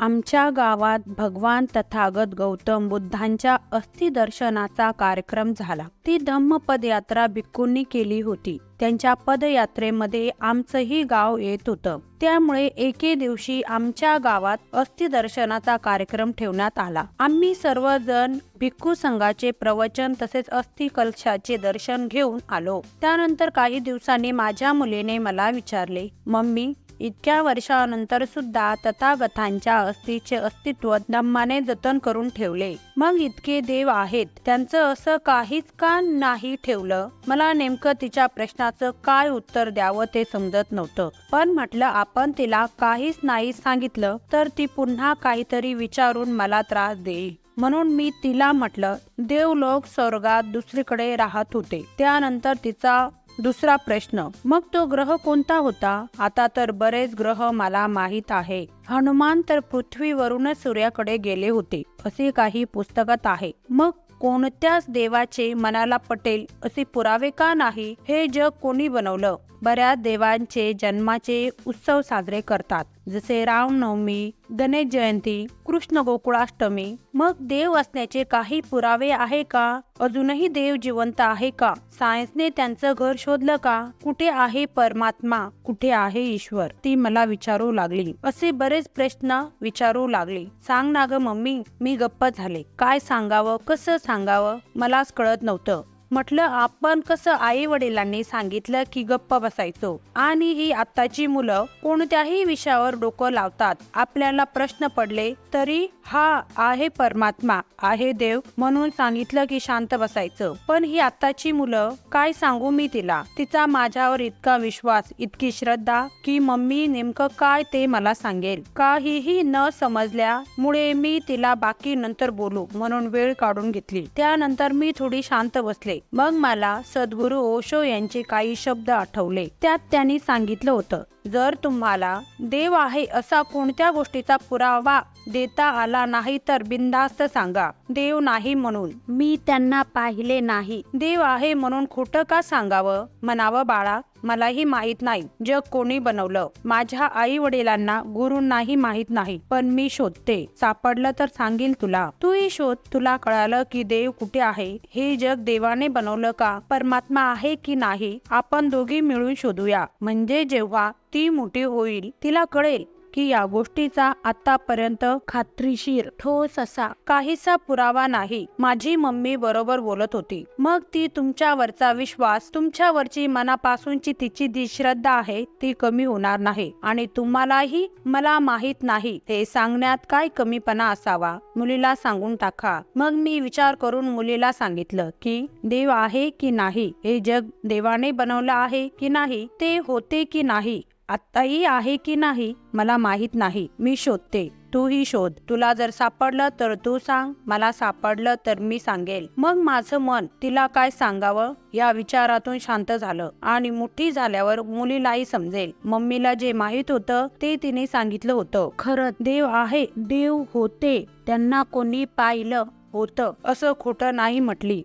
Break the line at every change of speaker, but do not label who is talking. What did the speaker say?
आमच्या गावात भगवान तथागत गौतम बुद्धांच्या अस्थिदर्शनाचा कार्यक्रम झाला. ती धम्म पदयात्रा भिक्खूंनी केली होती. त्यांच्या पदयात्रेमध्ये आमचंही गाव येत होतं. त्यामुळे एके दिवशी आमच्या गावात अस्थिदर्शनाचा कार्यक्रम ठेवण्यात आला. आम्ही सर्वजण भिक्खू संघाचे प्रवचन तसेच अस्थिकलशाचे दर्शन घेऊन आलो. त्यानंतर काही दिवसांनी माझ्या मुलीने मला विचारले मम्मी इतक्या वर्षानंतर सुद्धा तथागतांच्या अस्थीचे अस्तित्व दम्माने जतन करून ठेवले. मग इतके देव आहेत त्यांचं असं काहीच का नाही ठेवलं? मला नेमकं तिच्या प्रश्नाचं काय उत्तर द्यावं ते समजत नव्हतं. पण म्हटलं आपण तिला काहीच नाही सांगितलं तर ती पुन्हा काहीतरी विचारून मला त्रास देईल. म्हणून मी तिला म्हटलं देवलोक स्वर्गात दुसरीकडे राहत होते. त्यानंतर तिचा दुसरा प्रश्न मग तो ग्रह कोणता होता? आता तर बरेच ग्रह मला माहीत आहे. हनुमान तर पृथ्वीवरूनच सूर्याकडे गेले होते असे काही पुस्तकात आहे. मग कोणत्याच देवाचे मनाला पटेल असे पुरावे का नाही? हे जग कोणी बनवलं? बऱ्याच देवांचे जन्माचे उत्सव साजरे करतात. जसे रामनवमी गणेश जयंती कृष्ण गोकुळाष्टमी मग देव असण्याचे काही पुरावे आहे का? अजूनही देव जिवंत आहे का? सायन्सने त्यांचं घर शोधलं का? कुठे आहे परमात्मा? कुठे आहे ईश्वर? ती मला विचारू लागली. असे बरेच प्रश्न विचारू लागले. सांग ना ग मम्मी मी गप्प झाले. काय सांगावं? कसं सांगावं? मलाच कळत नव्हतं. म्हटलं आपण कसं आई वडिलांनी सांगितलं की गप्प बसायचो? आणि ही आत्ताची मुलं कोणत्याही विषयावर डोकं लावतात आपल्याला प्रश्न पडले तरी हा आहे परमात्मा आहे देव म्हणून सांगितलं की शांत बसायचं. पण ही आत्ताची मुलं काय सांगू मी तिला? तिचा माझ्यावर इतका विश्वास इतकी श्रद्धा की मम्मी नेमकं काय ते मला सांगेल. काहीही न समजल्यामुळे मी तिला बाकी नंतर बोलू म्हणून वेळ काढून घेतली. त्यानंतर मी थोडी शांत बसले. मग मला सद्गुरू ओशो यांचे काही शब्द आठवले. त्यात त्यांनी सांगितलं होतं जर तुम्हाला देव आहे असा कोणत्या गोष्टीचा पुरावा देता आला नाही तर बिनधास्त सांगा देव नाही म्हणून. मी त्यांना पाहिले नाही. देव आहे म्हणून खोटं का सांगावं? म्हणावं बाळा. मलाही माहीत नाही जग कोणी बनवलं? माझ्या आई वडिलांना गुरुंनाही माहीत नाही पण मी शोधते. सापडलं तर सांगेल तुला. तूही शोध तुला कळालं की देव कुठे आहे? हे जग देवाने बनवलं का? परमात्मा आहे की नाही? आपण दोघी मिळून शोधूया. म्हणजे जेव्हा ती मोठी होईल तिला कळेल. की या गोष्टीचा आतापर्यंत खात्रीशीर ठोस असा काहीसा पुरावा नाही. माझी मम्मी बरोबर बोलत होती. मग ती तुमच्यावरचा विश्वास तुमच्यावरची मनापासूनची तिची जी श्रद्धा आहे ती कमी होणार नाही. आणि तुम्हालाही मला माहीत नाही हे सांगण्यात काय कमीपणा असावा? मुलीला सांगून टाका. मग मी विचार करून मुलीला सांगितलं की देव आहे की नाही? हे जग देवाने बनवलं आहे की नाही? ते होते की नाही? आत्ताही आहे की नाही मला माहीत नाही. मी शोधते. तूही शोध. तुला जर सापडलं तर तू सांग. मला सापडलं तर मी सांगेल. मग माझं मन तिला काय सांगावं? या विचारातून शांत झालं आणि मोठी झाल्यावर मुलीलाही समजेल. मम्मीला जे माहीत होतं ते तिने सांगितलं होतं. खरं देव आहे. देव होते. त्यांना कोणी पाहिलं होतं. असं खोटं नाही म्हटली.